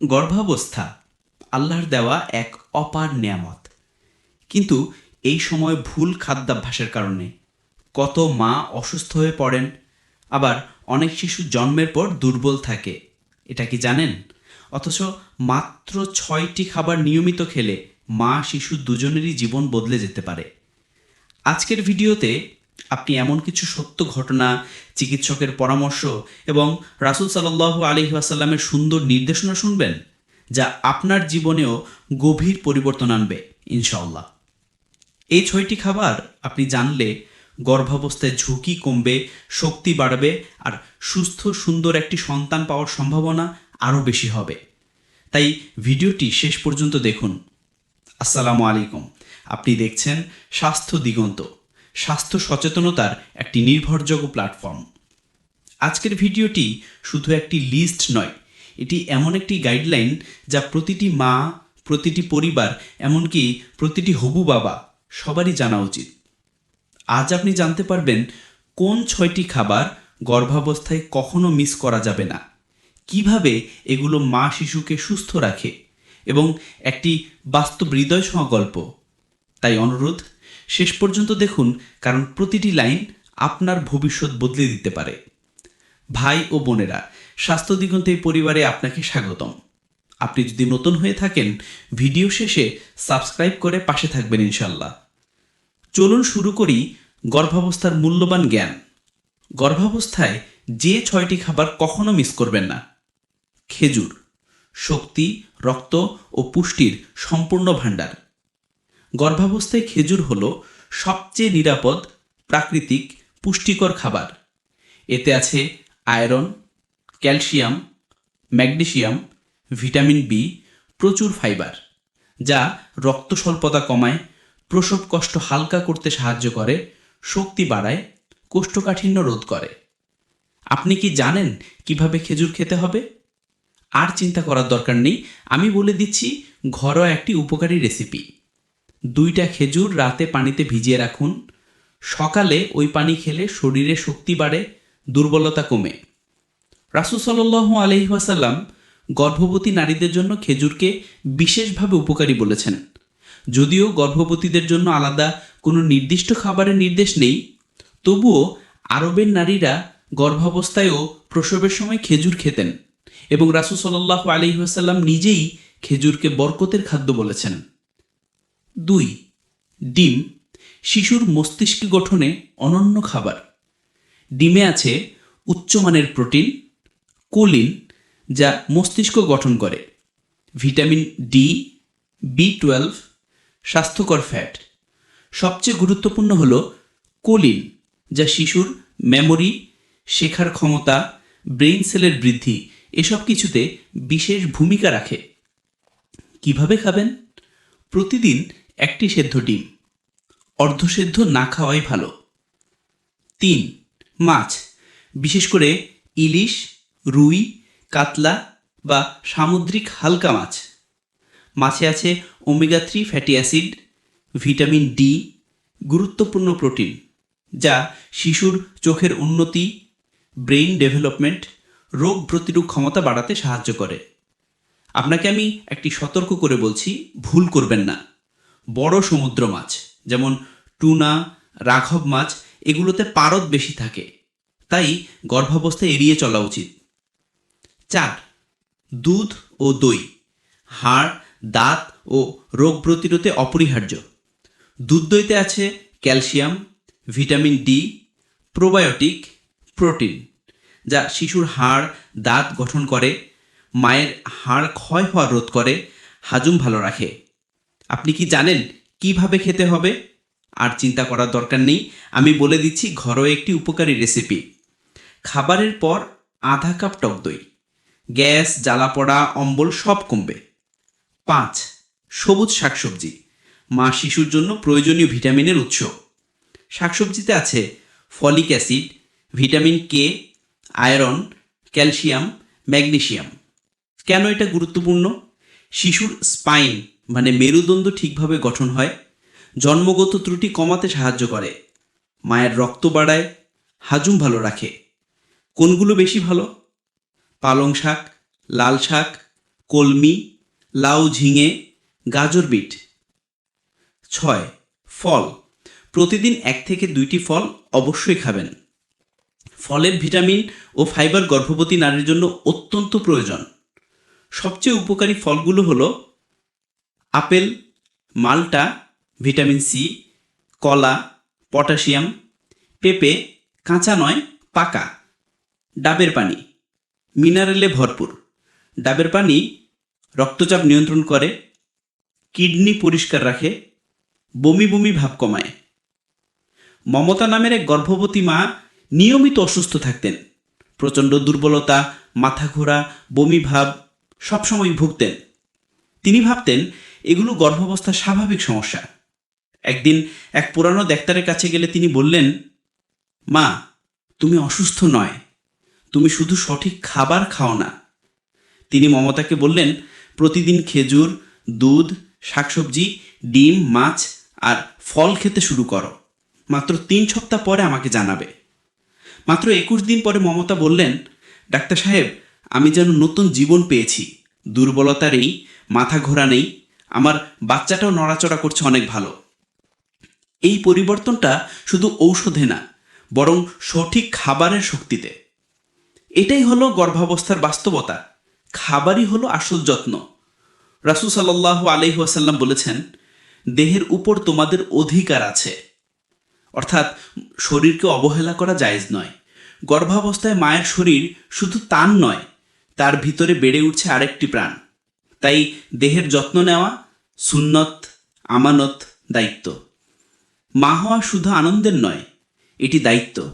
গর্ভাবস্থা, আল্লাহর দেওয়া এক অপার নেয়ামত। কিন্তু এই সময় ভুল খাদ্যাভ্যাসের কারণে কত মা অসুস্থ হয়ে পড়েন, আবার অনেক শিশু জন্মের পর দুর্বল থাকে, এটা কি জানেন? অথচ মাত্র ছয়টি খাবার নিয়মিত খেলে মা শিশু দুজনেরই জীবন বদলে যেতে পারে। আজকের ভিডিওতে আপনি এমন কিছু সত্য ঘটনা, চিকিৎসকের পরামর্শ এবং রাসুল সাল্লাহ আলহি আসাল্লামের সুন্দর নির্দেশনা শুনবেন, যা আপনার জীবনেও গভীর পরিবর্তন আনবে ইনশাল্লাহ এই ছয়টি খাবার আপনি জানলে গর্ভাবস্থায় ঝুঁকি কমবে, শক্তি বাড়বে আর সুস্থ, সুন্দর একটি সন্তান পাওয়ার সম্ভাবনা আরও বেশি হবে। তাই ভিডিওটি শেষ পর্যন্ত দেখুন। আসসালামু আলাইকুম। আপনি দেখছেন স্বাস্থ্য দিগন্ত। স্বাস্থ্য সচেতনতার একটি নির্ভরযোগ্য প্ল্যাটফর্ম আজকের ভিডিওটি শুধু একটি লিস্ট নয়, এটি এমন একটি গাইডলাইন যা প্রতিটি মা, প্রতিটি পরিবার, এমনকি প্রতিটি হবু বাবা সবারই জানা উচিত। আজ আপনি জানতে পারবেন কোন ছয়টি খাবার গর্ভাবস্থায় কখনো মিস করা যাবে না, কীভাবে এগুলো মা শিশুকে সুস্থ রাখে এবং একটি বাস্তব হৃদয় গল্প। তাই অনুরোধ শেষ পর্যন্ত দেখুন, কারণ প্রতিটি লাইন আপনার ভবিষ্যৎ বদলে দিতে পারে। ভাই ও বোনেরা, স্বাস্থ্য দিগন্ত এই পরিবারে আপনাকে স্বাগতম। আপনি যদি নতুন হয়ে থাকেন, ভিডিও শেষে সাবস্ক্রাইব করে পাশে থাকবেন ইনশাল্লাহ চলুন শুরু করি গর্ভাবস্থার মূল্যবান জ্ঞান। গর্ভাবস্থায় যে ছয়টি খাবার কখনো মিস করবেন না। খেজুর, শক্তি, রক্ত ও পুষ্টির সম্পূর্ণ ভাণ্ডার। গর্ভাবস্থায় খেজুর হল সবচেয়ে নিরাপদ, প্রাকৃতিক, পুষ্টিকর খাবার। এতে আছে iron, calcium, magnesium, vitamin B, প্রচুর ফাইবার, যা রক্ত স্বল্পতা কমায়, প্রসব কষ্ট হালকা করতে সাহায্য করে, শক্তি বাড়ায়, কোষ্ঠকাঠিন্য রোধ করে। আপনি কি জানেন কীভাবে খেজুর খেতে হবে? আর চিন্তা করার দরকার নেই, আমি বলে দিচ্ছি ঘরোয়া একটি উপকারী রেসিপি। দুইটা খেজুর রাতে পানিতে ভিজিয়ে রাখুন। সকালে ওই পানি খেলে শরীরে শক্তি বাড়ে, দুর্বলতা কমে। রাসুল সাল্লাহ আলহিহাসাল্লাম গর্ভবতী নারীদের জন্য খেজুরকে বিশেষভাবে উপকারী বলেছেন। যদিও গর্ভবতীদের জন্য আলাদা কোনো নির্দিষ্ট খাবারের নির্দেশ নেই, তবুও আরবের নারীরা গর্ভাবস্থায়ও প্রসবের সময় খেজুর খেতেন এবং রাসুল সাল্লাহ আলহিহাসাল্লাম নিজেই খেজুরকে বরকতের খাদ্য বলেছেন। দুই, ডিম, শিশুর মস্তিষ্ক গঠনে অনন্য খাবার। ডিমে আছে উচ্চমানের প্রোটিন, কোলিন, যা মস্তিষ্ক গঠন করে। ভিটামিন ডি, বি টুয়েলভ, স্বাস্থ্যকর ফ্যাট। সবচেয়ে গুরুত্বপূর্ণ হল কোলিন, যা শিশুর মেমোরি, শেখার ক্ষমতা, ব্রেইন সেলের বৃদ্ধি, এসব কিছুতে বিশেষ ভূমিকা রাখে। কীভাবে খাবেন? প্রতিদিন একটি সেদ্ধ ডিম। অর্ধসেদ্ধ না খাওয়াই ভালো। তিন, মাছ। বিশেষ করে ইলিশ, রুই, কাতলা বা সামুদ্রিক হালকা মাছ। মাছে আছে omega three fatty acid, vitamin D, গুরুত্বপূর্ণ প্রোটিন, যা শিশুর চোখের উন্নতি, ব্রেইন ডেভেলপমেন্ট, রোগ প্রতিরোধ ক্ষমতা বাড়াতে সাহায্য করে। আপনাকে আমি একটি সতর্ক করে বলছি, ভুল করবেন না। বড় সমুদ্র মাছ, যেমন টুনা, রাঘব মাছ, এগুলোতে পারদ বেশি থাকে। তাই গর্ভাবস্থায় এড়িয়ে চলা উচিত। চার, দুধ ও দই। হাড়, দাঁত ও রোগ প্রতিরোধে অপরিহার্য। দুধ দইতে আছে calcium, vitamin D, probiotic, protein, যা শিশুর হাড়, দাঁত গঠন করে, মায়ের হাড় ক্ষয় হওয়া রোধ করে, হাজুম ভালো রাখে। আপনি কি জানেন কীভাবে খেতে হবে? আর চিন্তা করার দরকার নেই। আমি বলে দিচ্ছি ঘরোয়া একটি উপকারী রেসিপি খাবারের পর আধা কাপ টক দই, গ্যাস জ্বালা পড়া অম্বল সব কমবে। পাঁচ, সবুজ শাকসবজি, মা শিশুর জন্য প্রয়োজনীয় ভিটামিনের উৎস। শাকসবজিতে আছে folic acid, vitamin K iron, calcium magnesium কেন এটা গুরুত্বপূর্ণ? শিশুর স্পাইন মানে মেরুদণ্ড ঠিকভাবে গঠন হয়, জন্মগত ত্রুটি কমাতে সাহায্য করে, মায়ের রক্ত বাড়ায়, হাজুম ভালো রাখে। কোনগুলো বেশি ভালো? পালং শাক, লাল শাক, কলমি, লাউ ঝিঙে, গাজর বিট। ছয়, ফল। প্রতিদিন এক থেকে দুইটি ফল অবশ্যই খাবেন। ফলের ভিটামিন ও ফাইবার গর্ভবতী নারীর জন্য অত্যন্ত প্রয়োজন। সবচেয়ে উপকারী ফলগুলো হলো আপেল, মাল্টা, ভিটামিন সি, কলা, পটাশিয়াম, পেঁপে, কাঁচা নয়, পাকা। ডাবের পানি, মিনারেলে ভরপুর। ডাবের পানি রক্তচাপ নিয়ন্ত্রণ করে, কিডনি পরিষ্কার রাখে, বমি বমি ভাব কমায়। মমতা নামের এক গর্ভবতী মা নিয়মিত অসুস্থ থাকতেন। প্রচণ্ড দুর্বলতা মাথা ঘোরা বমি ভাব সবসময় ভুগতেন। তিনি ভাবতেন এগুলো গর্ভাবস্থার স্বাভাবিক সমস্যা। একদিন এক পুরানো ডাক্তারের কাছে গেলে তিনি বললেন, মা, তুমি অসুস্থ নয়, তুমি শুধু সঠিক খাবার খাও না। তিনি মমতাকে বললেন, প্রতিদিন খেজুর, দুধ, শাকসবজি, ডিম, মাছ আর ফল খেতে শুরু করো। মাত্র তিন সপ্তাহ পরে আমাকে জানাবে। মাত্র একুশ দিন পরে মমতা বললেন, ডাক্তার সাহেব, আমি যেন নতুন জীবন পেয়েছি। দুর্বলতা নেই, মাথা ঘোরা নেই আমার বাচ্চাটাও নড়াচড়া করছে অনেক ভালো। এই পরিবর্তনটা শুধু ঔষধে না, বরং সঠিক খাবারের শক্তিতে। এটাই হলো গর্ভাবস্থার বাস্তবতা। খাবারই হলো আসল যত্ন। রাসুল সাল্লাহ আলহিহাসাল্লাম বলেছেন, দেহের উপর তোমাদের অধিকার আছে। অর্থাৎ শরীরকে অবহেলা করা জায়েজ নয়। গর্ভাবস্থায় মায়ের শরীর শুধু তান নয়, তার ভিতরে বেড়ে উঠছে আরেকটি প্রাণ। তাই দেহের যত্ন নেওয়া সুন্নত, আমানত দায়িত্ব। মা হওয়া শুধু আনন্দের নয়, এটি দায়িত্ব।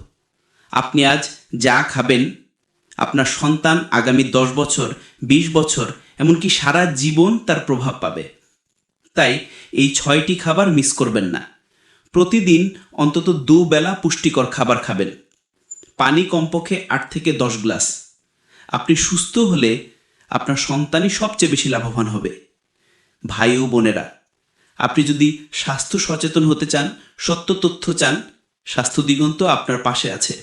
আপনি আজ যা খাবেন, আপনার সন্তান আগামী দশ বছর ২০ বছর, এমনকি সারা জীবন তার প্রভাব পাবে। তাই এই ছয়টি খাবার মিস করবেন না। প্রতিদিন অন্তত দুবেলা পুষ্টিকর খাবার খাবেন। পানি কমপক্ষে আট থেকে দশ গ্লাস। আপনি সুস্থ হলে আপনার সন্তানই সবচেয়ে বেশি লাভবান হবে। ভাই ও বোনেরা, আপনি যদি স্বাস্থ্য সচেতন হতে চান, সত্য তথ্য চান, স্বাস্থ্য দিগন্ত আপনার পাশে আছে।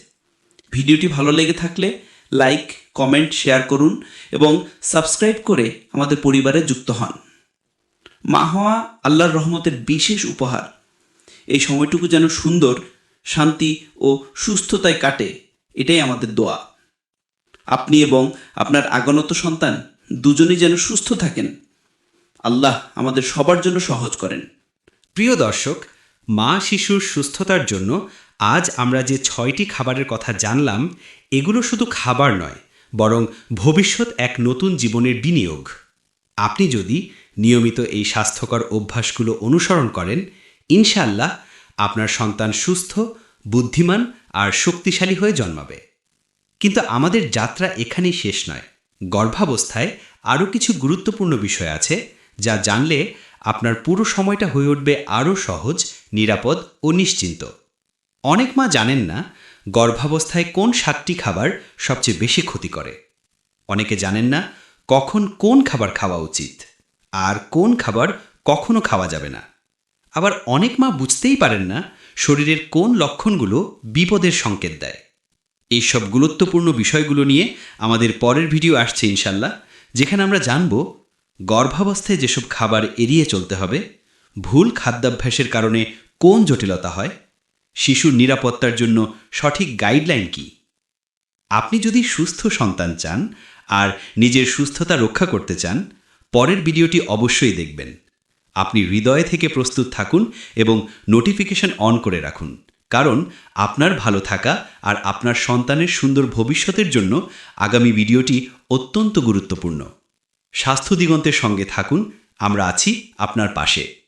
ভিডিওটি ভালো লেগে থাকলে লাইক, কমেন্ট, শেয়ার করুন এবং সাবস্ক্রাইব করে আমাদের পরিবারে যুক্ত হন। মা হওয়া আল্লাহর রহমতের বিশেষ উপহার। এই সময়টুকু যেন সুন্দর, শান্তি ও সুস্থতায় কাটে, এটাই আমাদের দোয়া। আপনি এবং আপনার আগনত সন্তান দুজনেই যেন সুস্থ থাকেন। আল্লাহ আমাদের সবার জন্য সহজ করেন। প্রিয় দর্শক, মা শিশুর সুস্থতার জন্য আজ আমরা যে ছয়টি খাবারের কথা জানলাম, এগুলো শুধু খাবার নয়, বরং ভবিষ্যৎ এক নতুন জীবনের বিনিয়োগ। আপনি যদি নিয়মিত এই স্বাস্থ্যকর অভ্যাসগুলো অনুসরণ করেন ইনশাল্লাহ আপনার সন্তান সুস্থ, বুদ্ধিমান আর শক্তিশালী হয়ে জন্মাবে। কিন্তু আমাদের যাত্রা এখানেই শেষ নয়। গর্ভাবস্থায় আরও কিছু গুরুত্বপূর্ণ বিষয় আছে, যা জানলে আপনার পুরো সময়টা হয়ে উঠবে আরও সহজ, নিরাপদ ও নিশ্চিন্ত। অনেক মা জানেন না গর্ভাবস্থায় কোন সাতটি খাবার সবচেয়ে বেশি ক্ষতি করে। অনেকে জানেন না কখন কোন খাবার খাওয়া উচিত আর কোন খাবার কখনো খাওয়া যাবে না। আবার অনেক মা বুঝতেই পারেন না শরীরের কোন লক্ষণগুলো বিপদের সংকেত দেয়। এই সব গুরুত্বপূর্ণ বিষয়গুলো নিয়ে আমাদের পরের ভিডিও আসছে ইনশাল্লাহ, যেখানে আমরা জানব গর্ভাবস্থায় যেসব খাবার এড়িয়ে চলতে হবে, ভুল খাদ্যাভ্যাসের কারণে কোন জটিলতা হয়, শিশুর নিরাপত্তার জন্য সঠিক গাইডলাইন কি, আপনি যদি সুস্থ সন্তান চান আর নিজের সুস্থতা রক্ষা করতে চান, পরের ভিডিওটি অবশ্যই দেখবেন। আপনি হৃদয় থেকে প্রস্তুত থাকুন এবং নোটিফিকেশন অন করে রাখুন। কারণ আপনার ভালো থাকা আর আপনার সন্তানের সুন্দর ভবিষ্যতের জন্য আগামী ভিডিওটি অত্যন্ত গুরুত্বপূর্ণ। স্বাস্থ্য দিগন্তের সঙ্গে থাকুন, আমরা আছি আপনার পাশে।